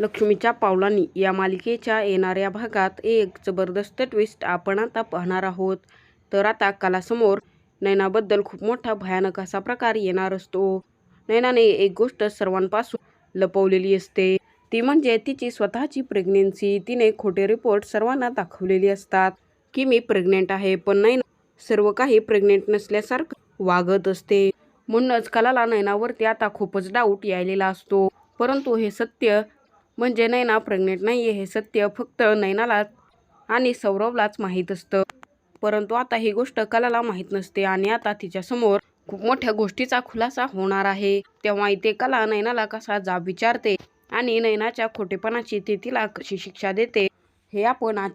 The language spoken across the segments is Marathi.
लक्ष्मीच्या पावलांनी या मालिकेच्या येणाऱ्या भागात एक जबरदस्त ट्विस्ट आपण आता पाहणार आहोत. तर आता कलासमोर नयनाबद्दल खूप मोठा भयानक असा प्रकार येणार असतो. नैनाने एक गोष्ट सर्वांपासून लपवलेली असते. ती म्हणजे तिची स्वतःची प्रेग्नेन्सी तिने खोटे रिपोर्ट सर्वांना दाखवलेली असतात की मी प्रेग्नेंट आहे पण नैना सर्व काही प्रेग्नेंट नसल्यासारखं वागत असते. म्हणूनच कलाला नैनावरती आता खूपच डाऊट यायलेला असतो. परंतु हे सत्य म्हणजे नैना प्रेग्नेंट नाही आहे हे सत्य फक्त नैनाला आणि सौरवलाच माहीत असतं. परंतु आता ही गोष्ट कलाला माहीत नसते आणि आता तिच्यासमोर खूप मोठ्या गोष्टीचा खुलासा होणार आहे. तेव्हा इथे कला नैनाला कसा जाब विचारते आणि नैनाच्या खोटेपणाची ती तिला कशी शिक्षा देते हे आपण आ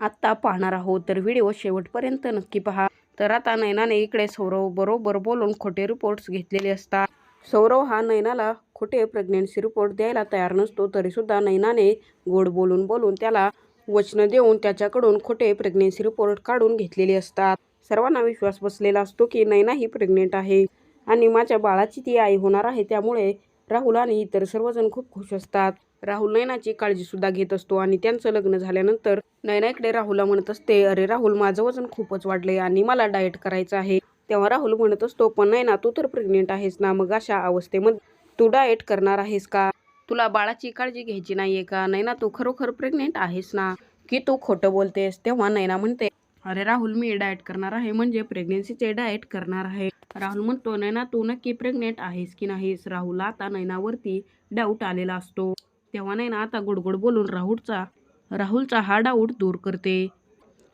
आत्ता पाहणार आहोत. तर व्हिडिओ शेवटपर्यंत नक्की पहा. तर आता नैनाने इकडे सौरव बरोबर बोलून खोटे रिपोर्ट्स घेतलेले असतात. सौरव हा नैनाला खोटे प्रेग्नेन्सी रिपोर्ट द्यायला तयार नसतो तरीसुद्धा नैनाने गोड बोलून बोलून त्याला वचनं देऊन त्याच्याकडून खोटे प्रेग्नेन्सी रिपोर्ट काढून घेतलेले असतात. सर्वांना विश्वास बसलेला असतो की नैना ही प्रेग्नेंट आहे आणि माझ्या बाळाची ती आई होणार आहे त्यामुळे राहुल आणि इतर सर्वजण खूप खुश असतात. राहुल नैनाची काळजीसुद्धा घेत असतो आणि त्यांचं लग्न झाल्यानंतर नैना इकडे राहुलला म्हणत असते अरे राहुल माझं वजन खूपच वाढले आणि मला डाएट करायचं आहे. तेव्हा राहुल म्हणत असतो पण नैना तू तर प्रेग्नेंट आहेस ना मग अशा अवस्थेमध्ये तू डाएट करणार आहेस का? तुला बाळाची काळजी घ्यायची नाहीये का? नैना तू खरोखर प्रेग्नेंट आहेस ना? की तू खोटं बोलतेस? तेव्हा नैना म्हणते अरे राहुल मी डाएट करणार आहे म्हणजे प्रेग्नेन्सीचे डाएट करणार आहे. राहुल म्हणतो नैना तू नक्की प्रेग्नेंट आहेस की नाहीस? राहुल आता नैनावरती डाऊट आलेला असतो. तेव्हा नैना आता गोडगोड बोलून राहुलचा राहुलचा हा डाऊट दूर करते.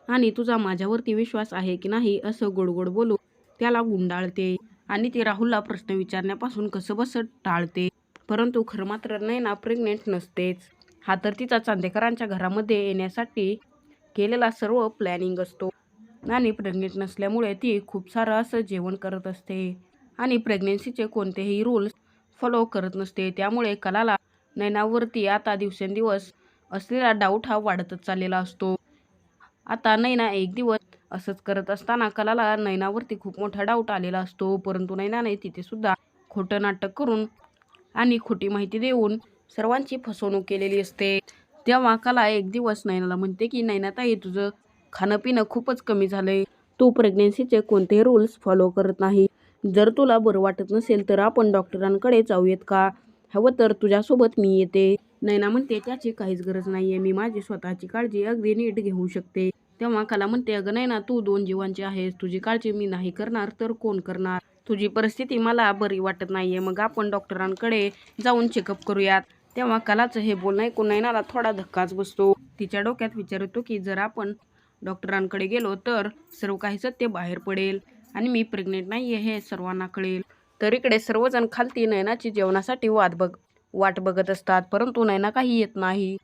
आणि तुझा माझ्यावरती विश्वास आहे की नाही? असं गोडगोड बोलून त्याला गुंडाळते. आणि ती राहुलला प्रश्न विचारण्यापासून कसं बसत टाळते. परंतु खरं मात्र नैना प्रेग्नेंट नसतेच. हा तर तिचा चांदेकरांच्या घरामध्ये येण्यासाठी केलेला सर्व प्लॅनिंग असतो. आणि प्रेग्नेंट नसल्यामुळे ती खूप सारं असं जेवण करत असते. आणि प्रेग्नेन्सीचे कोणतेही रूल्स फॉलो करत नसते. त्यामुळे कलाला नैनावरती आता दिवसेंदिवस असलेला डाऊट हा वाढतच चाललेला असतो. आता नैना एक दिवस असंच करत असताना कलाला नैनावरती खूप मोठा डाऊट आलेला असतो. परंतु नैनाने तिथेसुद्धा खोटं नाटक करून आणि खोटी माहिती देऊन सर्वांची फसवणूक केलेली असते. तेव्हा कला एक दिवस नैनाला म्हणते की नैनाताई तुझं खाणं पिणं खूपच कमी झालंय. तू प्रेग्नेन्सीचे कोणतेही रूल्स फॉलो करत नाही. जर तुला बरं वाटत नसेल तर आपण डॉक्टरांकडे जाऊयात का? हवं तर तुझ्यासोबत मी येते. नैना म्हणते त्याची काहीच गरज नाही आहे मी माझी स्वतःची काळजी अगदी नीट घेऊ शकते. तेव्हा कला म्हणते अगं नैना तू दोन जीवांची आहेस तुझी काळजी मी नाही करणार तर कोण करणार? तुझी परिस्थिती मला बरी वाटत नाहीये मग आपण डॉक्टरांकडे जाऊन चेकअप करूयात. तेव्हा कलाचं हे बोलणं ऐकून नैनाला थोडा धक्काच बसतो. तिच्या डोक्यात विचार येतो की जर आपण डॉक्टरांकडे गेलो तर सर्व काही सत्य बाहेर पडेल आणि मी प्रेग्नेंट नाही आहे हे सर्वांना कळेल. तर इकडे सर्वजण खालती नयनाची जेवणासाठी वाट बघ वाट बघत असतात परंतु नयना काही येत नाही.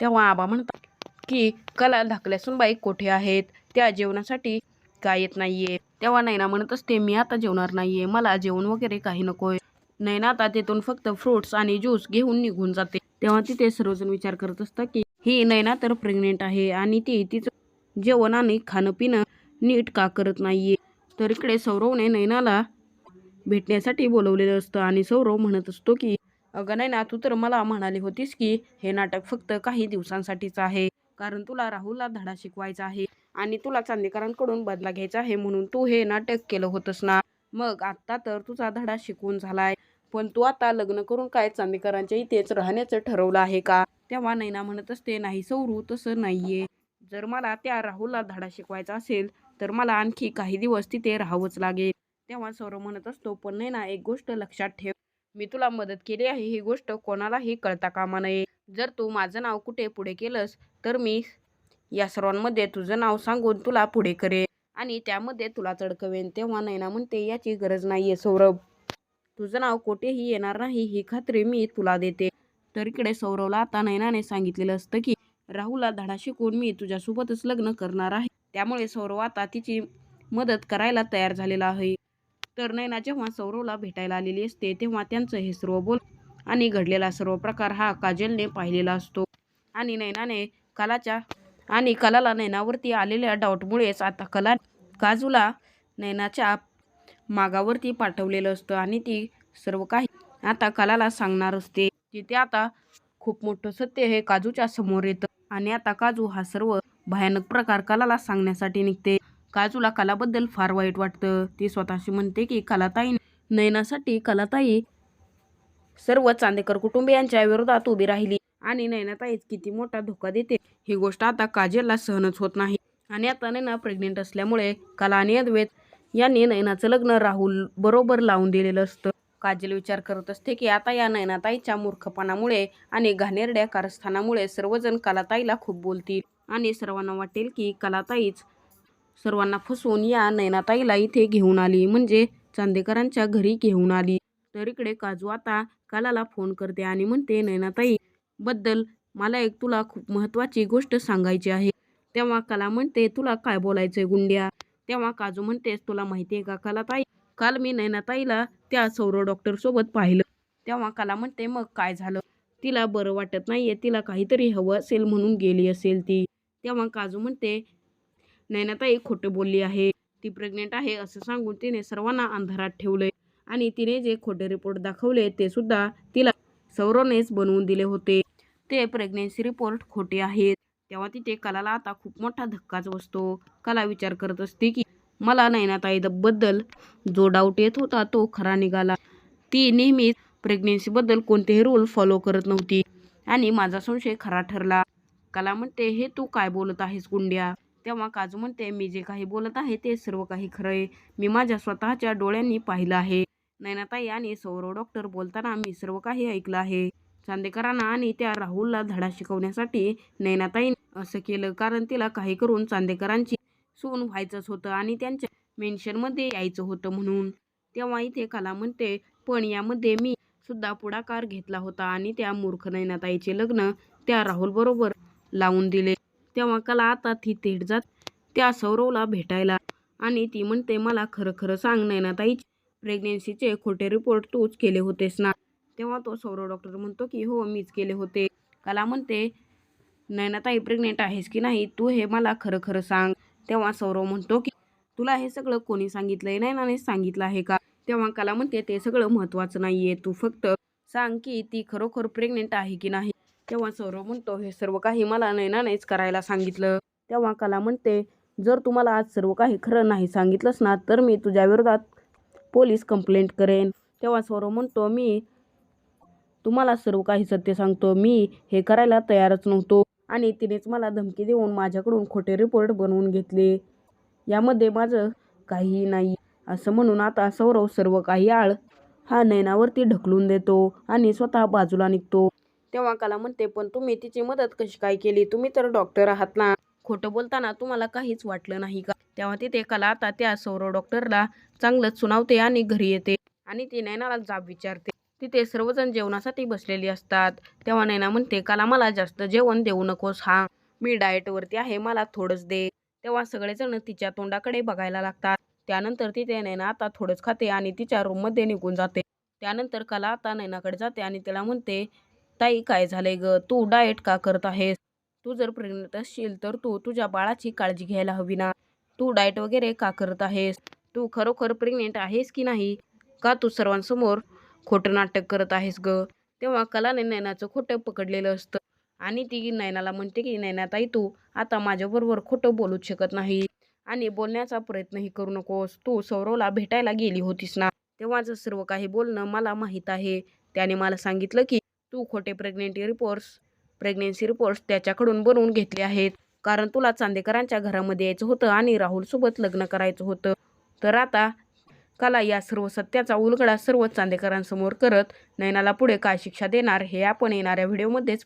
तेव्हा आबा म्हणतात की कला धाकल्यासून बाई कोठे आहेत? त्या जेवणासाठी का येत नाहीये. तेव्हा नैना म्हणत असते मी आता जेवणार नाहीये. मला जेवण वगैरे काही नकोय. नैना आता तिथून फक्त फ्रुट्स आणि ज्यूस घेऊन निघून जाते. तेव्हा तिथे सर्वजण विचार करत असतात की ही नैना तर प्रेग्नेंट आहे आणि ती तिचं जेवण आणि खाणं पिणं नीट का करत नाहीये? तर इकडे सौरवने नैनाला भेटण्यासाठी बोलवलेलं असतं आणि सौरव म्हणत असतो की अगं नैना तू तर मला म्हणाली होतीस की हे नाटक फक्त काही दिवसांसाठीच आहे. कारण तुला राहुलला धडा शिकवायचा आहे आणि तुला चांदेकरांकडून बदला घ्यायचा आहे म्हणून तू हे नाटक केलं होतंस ना. मग आत्ता तर तुझा धडा शिकवून झालाय. पण तू आता लग्न करून काय चांदेकरांच्या इथेच राहण्याचं ठरवलं आहे का? तेव्हा नैना म्हणत असते नाही सौरू तसं नाहीये. जर मला त्या राहुलला धडा शिकवायचा असेल तर मला आणखी काही दिवस तिथे राहावंच लागेल. तेव्हा सौरव म्हणत असतो पण नैना एक गोष्ट लक्षात ठेव. मी तुला मदत केली आहे ही गोष्ट कोणालाही कळता कामा नये. जर तू माझं नाव कुठे पुढे केलंस तर मी या सर्वांमध्ये तुझं नाव सांगून तुला पुढे करेन. आणि त्यामध्ये तुला चढकवेन तेव्हा नैना म्हणते याची गरज नाहीये सौरभ. तुझं नाव कुठेही येणार नाही ही खात्री मी तुला देते. तर इकडे सौरवला आता नैनाने सांगितलेलं असतं की राहुलला धडा शिकून मी तुझ्यासोबतच लग्न करणार आहे. त्यामुळे सौरव आता तिची मदत करायला तयार झालेला आहे. तर नैना जेव्हा सौरवला भेटायला आलेली असते तेव्हा त्यांचं हे सर्व बोल आणि घडलेला सर्व प्रकार हा काजलने पाहिलेला असतो. आणि नैनाने कलाच्या आणि कलाला नैनावरती आलेल्या डाऊटमुळेच आता कला काजूला नैनाच्या मागावरती पाठवलेलं असतं आणि ती सर्व काही आता कलाला सांगणार असते. तिथे आता खूप मोठं सत्य हे काजूच्या समोर येतं आणि आता काजू हा सर्व भयानक प्रकार कलाला सांगण्यासाठी निघते. काजूला कलाबद्दल फार वाईट वाटतं. ती स्वतःशी म्हणते की कलाताई नयनासाठी कलाताई सर्व चांदेकर कुटुंबियांच्या विरोधात उभी राहिली. आणि नयनाताईच किती मोठा धोका देते. ही गोष्ट आता काजलला सहनच होत नाही. आणि आता नैना प्रेग्नेंट असल्यामुळे कला आणि अद्वैत यांनी नैनाचं लग्न राहुल बरोबर लावून दिलेलं असतं. काजल विचार करत असते की आता या नयनाताईच्या मूर्खपणामुळे आणि घाणेरड्या कारस्थानामुळे सर्वजण कलाताईला खूप बोलतील. आणि सर्वांना वाटेल की कलाताईच सर्वांना फसवून या नयनाताईला इथे घेऊन आली. म्हणजे चांदेकरांच्या घरी घेऊन आली. तर इकडे काजू आता कालाला फोन करते आणि म्हणते नयनाताई बद्दल मला एक तुला खूप महत्त्वाची गोष्ट सांगायची आहे. तेव्हा कला म्हणते तुला काय बोलायचंय गुंड्या? तेव्हा काजू म्हणतेस तुला माहिती आहे का कलाताई? काल मी नयनाताईला त्या सौरव डॉक्टर सोबत पाहिलं. तेव्हा कला म्हणते मग काय झालं? तिला बरं वाटत नाहीये तिला काहीतरी हवं असेल म्हणून गेली असेल ती. तेव्हा काजू म्हणते नैनाताई खोटं बोलली आहे. ती प्रेग्नेंट आहे असं सांगून तिने सर्वांना अंधारात ठेवलंय. आणि तिने जे खोटे रिपोर्ट दाखवले ते सुद्धा तिला सौरवनेच बनवून दिले होते. ते प्रेग्नेन्सी रिपोर्ट खोटे आहेत. तेव्हा तिथे कलाला आता खूप मोठा धक्काच बसतो. कला विचार करत असते की मला नैनाताईबद्दल जो डाऊट येत होता तो खरा निघाला. ती नेहमीच प्रेग्नेन्सीबद्दल कोणतेही रूल फॉलो करत नव्हती आणि माझा संशय खरा ठरला. कला म्हणते हे तू काय बोलत आहेस गुंड्या? तेव्हा काजू म्हणते मी जे काही बोलत आहे ते सर्व काही खरं आहे. मी माझ्या स्वतःच्या डोळ्यांनी पाहिलं आहे. नैनाताई आणि सौरव डॉक्टर बोलताना मी सर्व काही ऐकलं आहे. चांदेकरांना आणि त्या राहुलला धडा शिकवण्यासाठी नैनाताई असं केलं कारण तिला काही करून चांदेकरांची सून व्हायचंच होतं आणि त्यांच्या मेन्शनमध्ये यायचं होतं म्हणून. तेव्हा इथे कला म्हणते पण यामध्ये मी सुद्धा पुढाकार घेतला होता आणि त्या मूर्ख नैनाताईचे लग्न त्या राहुल बरोबर लावून दिले. तेव्हा कला आता ती थेट जात त्या सौरवला भेटायला आणि ती म्हणते मला खरं खरं सांग नैनाताईची प्रेग्नेन्सीचे खोटे रिपोर्ट तूच केले होतेस ना? तेव्हा तो सौरव डॉक्टर म्हणतो की हो मीच केले होते. कला म्हणते नयनाताई प्रेग्नेंट आहेस की नाही? तू हे मला खरं खरं सांग. तेव्हा सौरव म्हणतो की तुला हे सगळं कोणी सांगितलंय? नयनाने सांगितलं आहे का? तेव्हा कला म्हणते ते सगळं महत्त्वाचं नाहीये. तू फक्त सांग की ती खरोखर प्रेग्नेंट आहे की नाही? तेव्हा सौरव म्हणतो हे सर्व काही मला नयनानेच करायला सांगितलं. तेव्हा कला म्हणते जर तुम्हाला आज सर्व काही खरं नाही सांगितलंस ना तर मी तुझ्या विरोधात पोलीस कंप्लेंट करेन. तेव्हा सौरव म्हणतो मी तुम्हाला सर्व काही सत्य सांगतो. मी हे करायला तयारच नव्हतो. आणि तिनेच मला धमकी देऊन माझ्याकडून खोटे रिपोर्ट बनवून घेतले. यामध्ये माझं काहीही नाही. असं म्हणून आता सौरव सर्व काही आळ हा नयनावरती ढकलून देतो आणि स्वतः बाजूला निघतो. तेव्हा कला म्हणते पण तुम्ही तिची मदत कशी काय केली? तुम्ही तर डॉक्टर आहात ना. खोटं बोलताना तुम्हाला काहीच वाटलं नाही का? तेव्हा तिथे कला आता त्या सौरव डॉक्टरला चांगलंच सुनावते आणि घरी येते आणि ती नैनाला जाब विचारते. तिथे सर्वजण जेवणासाठी बसलेली असतात. तेव्हा नैना म्हणते काला मला जास्त जेवण देऊ नकोस हा. मी डाएटवरती आहे मला थोडंच दे. तेव्हा सगळेजण तिच्या तोंडाकडे बघायला लागतात. त्यानंतर तिथे नैना आता थोडंच खाते आणि तिच्या रूममध्ये निघून जाते. त्यानंतर कला आता नैनाकडे जाते आणि तिला म्हणते ताई काय झालंय ग? तू डाएट का करत आहेस? तू जर प्रेग्नेंट असशील तर तू तुझ्या बाळाची काळजी घ्यायला हवी ना. तू डाएट वगैरे का करत आहेस? तू खरोखर प्रेग्नेंट आहेस की नाही? का तू सर्वांसमोर खोटं नाटक करत आहेस ग? तेव्हा कलाने नैनाचं खोटं पकडलेलं असतं. आणि ती नैनाला म्हणते की नैनाताई तू आता माझ्याबरोबर खोटं बोलूच शकत नाही. आणि बोलण्याचा प्रयत्नही करू नकोस. तू सौरवला भेटायला गेली होतीस ना? तेव्हाच सर्व काही बोलणं मला माहीत आहे त्याने मला सांगितलं की तू खोटे प्रेग्नेंटी रिपोर्ट्स प्रेग्नेन्सी रिपोर्ट्स त्याच्याकडून बनवून घेतले आहेत. कारण तुला चांदेकरांच्या घरामध्ये यायचं होतं आणि राहुलसोबत लग्न करायचं होतं. तर आता कला या सर्व सत्याचा उलगडा सर्व चांदेकरांसमोर करत नयनाला पुढे काय शिक्षा देणार हे आपण येणाऱ्या व्हिडिओमध्येच